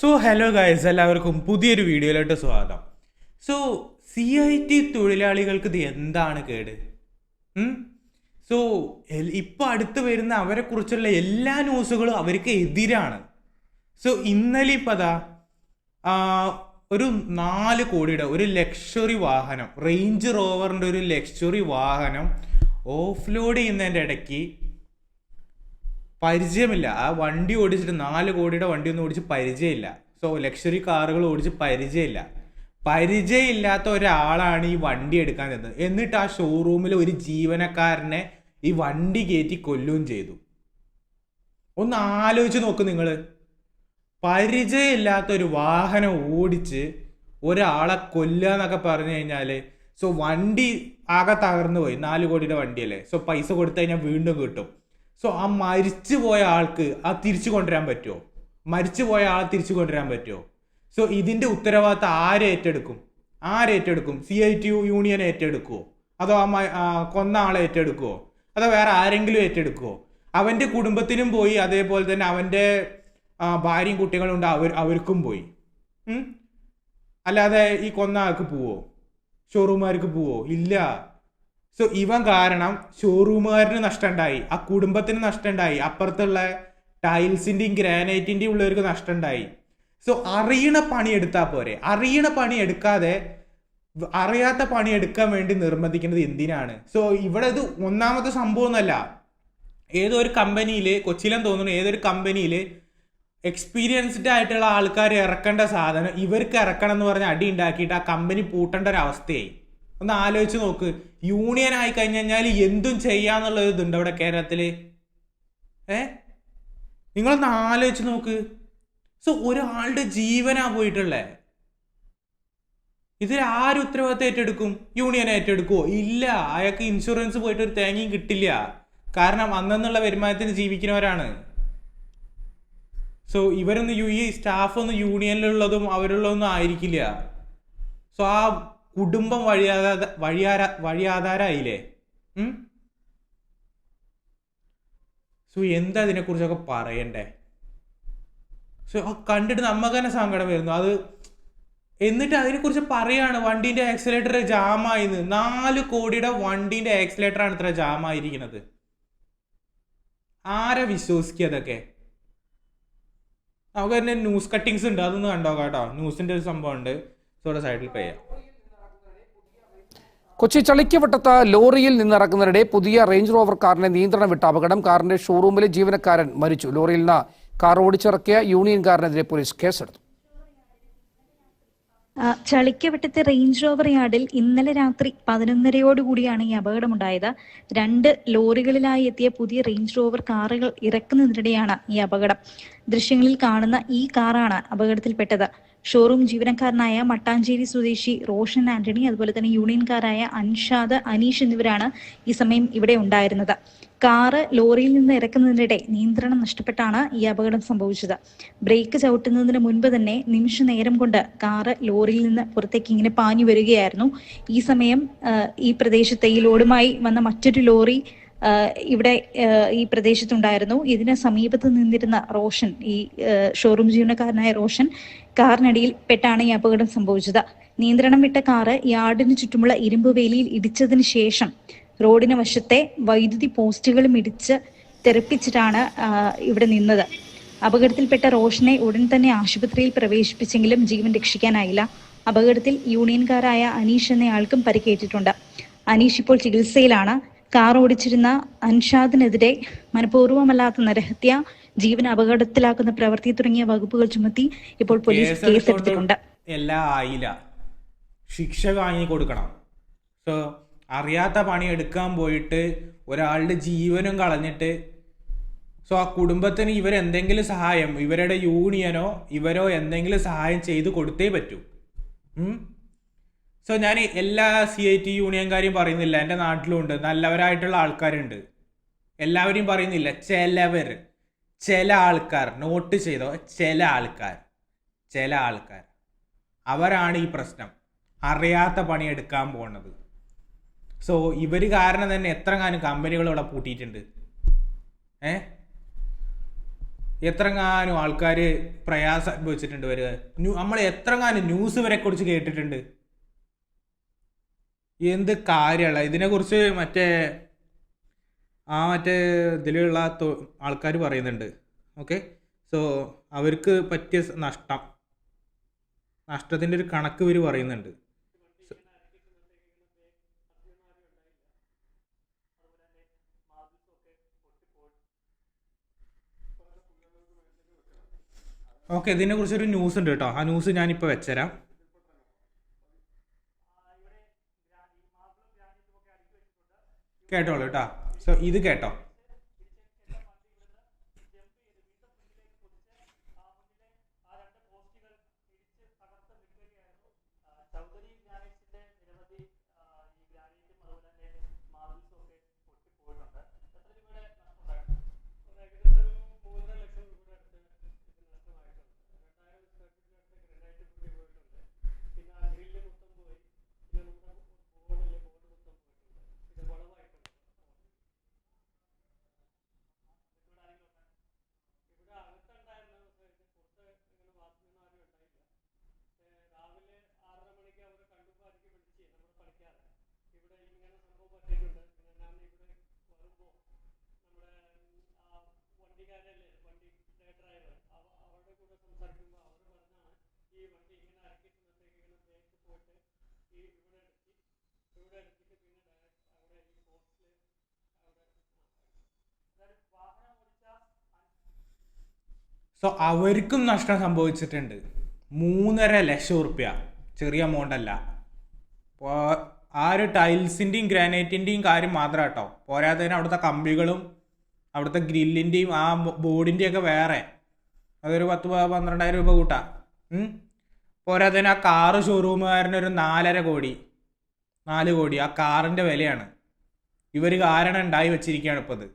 So hello guys എല്ലാവർക്കും പുതിയൊരു വീഡിയോയിലോട്ട് സ്വാഗതം. സോ സി ഐ ടി തൊഴിലാളികൾക്ക് ഇത് എന്താണ് കേട്? സോ ഇപ്പോൾ അടുത്ത് വരുന്ന അവരെ കുറിച്ചുള്ള എല്ലാ ന്യൂസുകളും അവർക്ക് എതിരാണ്. സോ ഇന്നലെ ഇപ്പോൾ അതാ ഒരു നാല് കോടിയുടെ ഒരു ലക്ഷറി വാഹനം റേഞ്ച് റോവറിന്റെ ഒരു ലക്ഷറി വാഹനം ഓഫ് ലോഡ് ചെയ്യുന്നതിന്റെ ഇടയ്ക്ക് പരിചയമില്ല. ആ വണ്ടി ഓടിച്ചിട്ട് നാല് കോടിയുടെ വണ്ടി ഒന്നും ഓടിച്ച് പരിചയമില്ല. സോ ലക്ഷറി കാറുകൾ ഓടിച്ച് പരിചയമില്ല. പരിചയമില്ലാത്ത ഒരാളാണ് ഈ വണ്ടി എടുക്കാൻ ചെന്നത് എന്നിട്ട് ആ ഷോറൂമിൽ ഒരു ജീവനക്കാരനെ ഈ വണ്ടി കയറ്റി കൊല്ലുകയും ചെയ്തു. ഒന്ന് ആലോചിച്ച് നോക്ക് നിങ്ങൾ പരിചയമില്ലാത്ത ഒരു വാഹനം ഓടിച്ച് ഒരാളെ കൊല്ലുക എന്നൊക്കെ പറഞ്ഞു കഴിഞ്ഞാൽ സോ വണ്ടി ആകെ തകർന്നു പോയി നാല് കോടിയുടെ വണ്ടിയല്ലേ? സോ പൈസ കൊടുത്തു കഴിഞ്ഞാൽ വീണ്ടും കിട്ടും. സോ ആ മരിച്ചു പോയ ആൾക്ക് ആ തിരിച്ചു കൊണ്ടുവരാൻ പറ്റുമോ? മരിച്ചു പോയ ആളെ തിരിച്ചു കൊണ്ടുവരാൻ പറ്റുമോ? സോ ഇതിന്റെ ഉത്തരവാദിത്തം ആരേറ്റെടുക്കും ഏറ്റെടുക്കും? ആര് ഏറ്റെടുക്കും? C I T U union ഏറ്റെടുക്കുമോ അതോ ആ കൊന്ന ആളെ ഏറ്റെടുക്കുമോ അതോ വേറെ ആരെങ്കിലും ഏറ്റെടുക്കുമോ അവന്റെ കുടുംബത്തിനും പോയി അതേപോലെ തന്നെ അവന്റെ ഭാര്യയും ഭാര്യയും കുട്ടികളുണ്ട് അവർ അവർക്കും പോയി? അല്ലാതെ ഈ കൊന്ന ആൾക്ക് പോവോ? ഷോറൂമുകാർക്ക് പോവോ? ഇല്ല. സോ ഇവൻ കാരണം ഷോറൂമുകാരന് നഷ്ടമുണ്ടായി ആ കുടുംബത്തിന് നഷ്ടമുണ്ടായി അപ്പുറത്തുള്ള ടൈൽസിന്റെയും ഗ്രാനൈറ്റിന്റെയും ഉള്ളവർക്ക് നഷ്ടമുണ്ടായി സോ അറിയണ പണി എടുത്താൽ പോരെ. അറിയണ പണി എടുക്കാതെ അറിയാത്ത പണി എടുക്കാൻ വേണ്ടി നിർബന്ധിക്കുന്നത് എന്തിനാണ്? സോ ഇവിടെ ഇത് ഒന്നാമത്തെ സംഭവം ഏതോ ഒരു കമ്പനിയിൽ കൊച്ചിയിലെന്ന് തോന്നുന്നു ഏതൊരു കമ്പനിയിൽ എക്സ്പീരിയൻസ്ഡ് ആയിട്ടുള്ള ആൾക്കാർ ഇറക്കേണ്ട സാധനം ഇവർക്ക് ഇറക്കണം എന്ന് പറഞ്ഞ് അടി ഉണ്ടാക്കിയിട്ട് ആ കമ്പനി പൂട്ടേണ്ട ഒരു അവസ്ഥയായി ഒന്ന് ആലോചിച്ച് നോക്ക്. യൂണിയൻ ആയി കഴിഞ്ഞു കഴിഞ്ഞാൽ എന്തും ചെയ്യാന്നുള്ള ഇതുണ്ട് അവിടെ കേരളത്തിൽ. ഏ? നിങ്ങളൊന്ന് ആലോചിച്ച് നോക്ക്. സോ ഒരാളുടെ ജീവനാ പോയിട്ടുള്ളേ? ഇതിൽ ആര് ഉത്തരവാദിത്തം ഏറ്റെടുക്കും? യൂണിയൻ ഏറ്റെടുക്കുമോ ഇല്ല. അയാൾക്ക് ഇൻഷുറൻസ് പോയിട്ട് ഒരു തേങ്ങയും കിട്ടില്ല. കാരണം അന്നെന്നുള്ള വരുമാനത്തിന് ജീവിക്കുന്നവരാണ്. സോ ഇവരൊന്നും ഈ സ്റ്റാഫൊന്നും യൂണിയനിലുള്ളതും അവരുള്ളതൊന്നും ആയിരിക്കില്ല. സോ ആ കുടുംബം വഴിയാധാര വഴിയാര വഴിയാധാരായില്ലേ? സോ എന്താ ഇതിനെക്കുറിച്ചൊക്കെ പറയണ്ടേ? സോ കണ്ടിട്ട് നമുക്ക് തന്നെ സങ്കടം വരുന്നു. അത് എന്നിട്ട് അതിനെക്കുറിച്ച് പറയാണ് വണ്ടീന്റെ ആക്സിലേറ്റർ ജാമായിന്ന്. നാല് കോടിയുടെ വണ്ടീന്റെ ആക്സിലേറ്റർ ആണ് ഇത്ര ജാമായിരിക്കുന്നത് ആരെ വിശ്വസിക്കുക അതൊക്കെ നമുക്ക് തന്നെ ന്യൂസ് കട്ടിങ്സ് ഉണ്ട്. അതൊന്ന് കണ്ടോ കേട്ടോ. ന്യൂസിന്റെ ഒരു സംഭവം ഉണ്ട് സോടെ സൈഡിൽ പേ കൊച്ചി ചളിക്കവട്ടത്ത് ലോറിയിൽ നിന്നിറക്കുന്നതിനിടെ പുതിയ റേഞ്ച് റോവർ കാറിനെ നിയന്ത്രണം വിട്ട അപകടം. കാറിന്റെ ഷോറൂമിലെ ജീവനക്കാരൻ മരിച്ചു. ലോറിയിൽ നിന്ന് കാർ ഓടിച്ചിറക്കിയ യൂണിയൻകാരനെതിരെ പോലീസ് കേസെടുത്തു. ചളിക്കവട്ടത്തെ റേഞ്ച് റോവർ യാർഡിൽ ഇന്നലെ രാത്രി പതിനൊന്നരയോടുകൂടിയാണ് ഈ അപകടമുണ്ടായത്. രണ്ട് ലോറികളിലായി എത്തിയ പുതിയ റേഞ്ച് റോവർ കാറുകൾ ഇറക്കുന്നതിനിടെയാണ് ഈ അപകടം. ദൃശ്യങ്ങളിൽ കാണുന്ന ഈ കാറാണ് അപകടത്തിൽപ്പെട്ടത്. ഷോറൂം ജീവനക്കാരനായ മട്ടാഞ്ചേരി സ്വദേശി റോഷൻ ആന്റണി അതുപോലെ തന്നെ യൂണിയൻകാരായ അൻഷാദ് അനീഷ് എന്നിവരാണ് ഈ സമയം ഇവിടെ ഉണ്ടായിരുന്നത്. കാറ് ലോറിയിൽ നിന്ന് ഇറക്കുന്നതിനിടെ നിയന്ത്രണം നഷ്ടപ്പെട്ടാണ് ഈ അപകടം സംഭവിച്ചത്. ബ്രേക്ക് ചവിട്ടുന്നതിന് മുൻപ് തന്നെ നിമിഷ നേരം കൊണ്ട് കാറ് ലോറിയിൽ നിന്ന് പുറത്തേക്ക് ഇങ്ങനെ പാഞ്ഞു വരികയായിരുന്നു. ഈ സമയം ഈ പ്രദേശത്തെ ഈ ലോഡുമായി വന്ന മറ്റൊരു ലോറി ഇവിടെ ഈ പ്രദേശത്തുണ്ടായിരുന്നു. ഇതിന് സമീപത്ത് നിന്നിരുന്ന റോഷൻ ഈ ഷോറൂം ജീവനക്കാരനായ റോഷൻ കാറിനടിയിൽ പെട്ടാണ് ഈ അപകടം സംഭവിച്ചത്. നിയന്ത്രണം വിട്ട കാറ് യാർഡിന് ചുറ്റുമുള്ള ഇരുമ്പ് വേലിയിൽ ഇടിച്ചതിന് ശേഷം റോഡിന് വശത്തെ വൈദ്യുതി പോസ്റ്റുകൾ ഇടിച്ച് തെറിപ്പിച്ചിട്ടാണ് ഇവിടെ നിന്നത്. അപകടത്തിൽപ്പെട്ട റോഷനെ ഉടൻ തന്നെ ആശുപത്രിയിൽ പ്രവേശിപ്പിച്ചെങ്കിലും ജീവൻ രക്ഷിക്കാനായില്ല. അപകടത്തിൽ യൂണിയൻകാരായ അനീഷ് എന്നയാൾക്കും പരിക്കേറ്റിട്ടുണ്ട്. അനീഷ് ഇപ്പോൾ ചികിത്സയിലാണ്. കാർ ഓടിച്ചിരുന്ന അൻഷാദിനെതിരെ മനഃപൂർവമല്ലാത്ത നരഹത്യ ജീവൻ അപകടത്തിലാക്കുന്ന പ്രവൃത്തി തുടങ്ങിയ വകുപ്പുകൾ ചുമത്തി ഇപ്പോൾ പോലീസ് കേസെടുത്തിട്ടുണ്ട്. എല്ലാ ആയില്ല. ശിക്ഷ വാങ്ങി കൊടുക്കണം. സോ അറിയാത്ത പണി എടുക്കാൻ പോയിട്ട് ഒരാളുടെ ജീവനും കളഞ്ഞിട്ട്. സോ ആ കുടുംബത്തിന് ഇവരെന്തെങ്കിലും സഹായം ഇവരുടെ യൂണിയനോ ഇവരോ എന്തെങ്കിലും സഹായം ചെയ്ത് കൊടുത്തേ പറ്റൂ. സോ ഞാൻ എല്ലാ സി ഐ ടി യൂണിയൻകാരെയും പറയുന്നില്ല. എന്റെ നാട്ടിലുണ്ട്. നല്ലവരായിട്ടുള്ള ആൾക്കാരുണ്ട്. എല്ലാവരെയും പറയുന്നില്ല. ചിലവർ ചില ആൾക്കാർ നോട്ട് ചെയ്തോ? ചില ആൾക്കാർ ചില ആൾക്കാർ. അവരാണ് ഈ പ്രശ്നം. അറിയാത്ത പണി എടുക്കാൻ പോണത്. സോ ഇവർ കാരണം തന്നെ എത്ര കാലം കമ്പനികൾ ഇവിടെ പൂട്ടിയിട്ടുണ്ട്. ഏ? എത്രങ്ങാനും ആൾക്കാർ പ്രയാസം അനുഭവിച്ചിട്ടുണ്ട് വരിക നമ്മൾ എത്ര എത്രങ്ങാനും ന്യൂസ് വരെ കുറിച്ച് കേട്ടിട്ടുണ്ട്. എന്ത് കാര്യമുള്ള ഇതിനെക്കുറിച്ച് മറ്റേ ആ മറ്റേ ഇതിലുള്ള ആൾക്കാർ പറയുന്നുണ്ട്. ഓക്കെ? സോ അവർക്ക് പറ്റിയ നഷ്ടം. നഷ്ടത്തിന്റെ ഒരു കണക്ക് ഇവർ പറയുന്നുണ്ട്. ഓക്കെ ഇതിനെക്കുറിച്ച് ഒരു ന്യൂസ് ഉണ്ട് കേട്ടോ. ആ ന്യൂസ് ഞാനിപ്പോൾ വെച്ചുതരാം കേട്ടോളൂ കേട്ടോ. സോ ഇത് കേട്ടോ. ഈ വണ്ടി ഇങ്ങനെ ഇങ്ങനെ ബ്രേക്ക് പോയിട്ട് ഈ ഇവിടെ ഇറക്കി ഇവിടെ ഇറക്കിയിട്ട് പിന്നെ ഡയറക്റ്റ് അവിടെ ഈ പോസ്റ്റിൽ അവിടെ അതായത് വാഹനം സോ അവർക്കും നഷ്ടം സംഭവിച്ചിട്ടുണ്ട്. മൂന്നര ലക്ഷം ഉറുപ്യ ചെറിയ എമൗണ്ട് അല്ല. ആ ഒരു ടൈൽസിന്റെയും ഗ്രാനൈറ്റിന്റെയും കാര്യം മാത്രം കേട്ടോ പോരാത്തതിന് അവിടുത്തെ കമ്പികളും അവിടുത്തെ ഗ്രില്ലിന്റെയും ആ ബോർഡിന്റെയൊക്കെ വേറെ. അതൊരു പത്ത് പന്ത്രണ്ടായിരം രൂപ കൂട്ടാം. പോരാത്തതിന് ആ കാറ് ഒരു നാലര കോടി. നാല് കോടി. ആ കാറിന്റെ വിലയാണ്. ഇവർ കാരണം ഉണ്ടായി വെച്ചിരിക്കുകയാണ് ഇപ്പോൾ അത്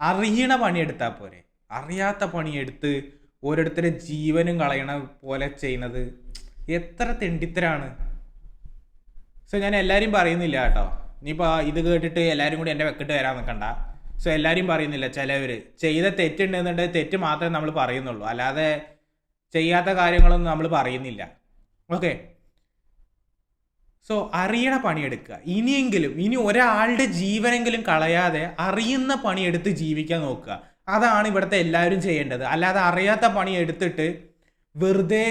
അറിയണ പണിയെടുത്താൽ പോരെ. അറിയാത്ത പണിയെടുത്ത് ഓരോരുത്തരെ ജീവനും കളയണ പോലെ ചെയ്യുന്നത് എത്ര തെണ്ടിത്തരാണ്. സോ ഞാൻ എല്ലാവരും പറയുന്നില്ല കേട്ടോ. ഇനിയിപ്പോൾ ഇത് കേട്ടിട്ട് എല്ലാവരും കൂടി എന്റെ വെക്കിട്ട് വരാൻ നിൽക്കണ്ട സോ എല്ലാവരും പറയുന്നില്ല ചിലവർ ചെയ്ത തെറ്റുണ്ടെന്നുണ്ടെങ്കിൽ തെറ്റ് മാത്രമേ നമ്മൾ പറയുന്നുള്ളൂ. അല്ലാതെ ചെയ്യാത്ത കാര്യങ്ങളൊന്നും നമ്മൾ പറയുന്നില്ല. ഓക്കെ? സോ അറിയണ പണിയെടുക്കുക. ഇനിയെങ്കിലും ഇനി ഒരാളുടെ ജീവനെങ്കിലും കളയാതെ അറിയുന്ന പണിയെടുത്ത് ജീവിക്കാൻ നോക്കുക. അതാണ് ഇവിടുത്തെ എല്ലാവരും ചെയ്യേണ്ടത്. അല്ലാതെ അറിയാത്ത പണി എടുത്തിട്ട് വെറുതെ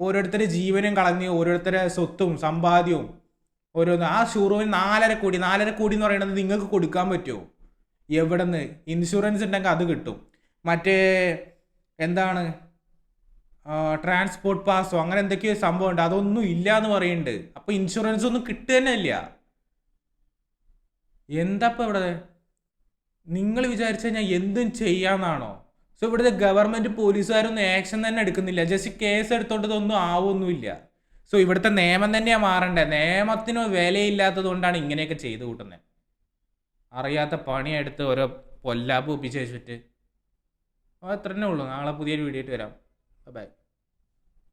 ഓരോരുത്തരുടെ ജീവനും കളഞ്ഞ് ഓരോരുത്തരുടെ സ്വത്തും സമ്പാദ്യവും ഓരോന്ന്. ആ ഷോറൂമിൽ നാലര കോടി നാലര കോടി എന്ന് പറയുന്നത് നിങ്ങൾക്ക് കൊടുക്കാൻ പറ്റുമോ? എവിടെ നിന്ന് ഇൻഷുറൻസ് ഉണ്ടെങ്കിൽ അത് കിട്ടും. മറ്റേ എന്താണ്? ട്രാൻസ്പോർട്ട് പാസോ അങ്ങനെ എന്തൊക്കെയോ സംഭവം ഉണ്ട് അതൊന്നും ഇല്ല എന്ന് പറയുന്നുണ്ട് അപ്പൊ ഇൻഷുറൻസ് ഒന്നും കിട്ടുക തന്നെ ഇല്ല എന്താപ്പ ഇവിടെ? നിങ്ങൾ വിചാരിച്ചു കഴിഞ്ഞാൽ എന്തും ചെയ്യാന്നാണോ? സോ ഇവിടുത്തെ ഗവൺമെന്റ് പോലീസുകാരൊന്നും ആക്ഷൻ തന്നെ എടുക്കുന്നില്ല. ജസ്റ്റ് കേസ് എടുത്തോണ്ട് ഇതൊന്നും ആവൊന്നുമില്ല. സോ ഇവിടുത്തെ നിയമം തന്നെയാണ് മാറണ്ടേ? നിയമത്തിന് വിലയില്ലാത്തത് കൊണ്ടാണ് ഇങ്ങനെയൊക്കെ ചെയ്തു കൂട്ടുന്നത് അറിയാത്ത പണിയെടുത്ത് ഓരോ പൊല്ലാപ്പ് ഒപ്പിച്ച് വെച്ചിട്ട്. അത്ര തന്നെ ഉള്ളൂ. നാളെ പുതിയൊരു വീഡിയോ ആയിട്ട് വരാം. Bye bye.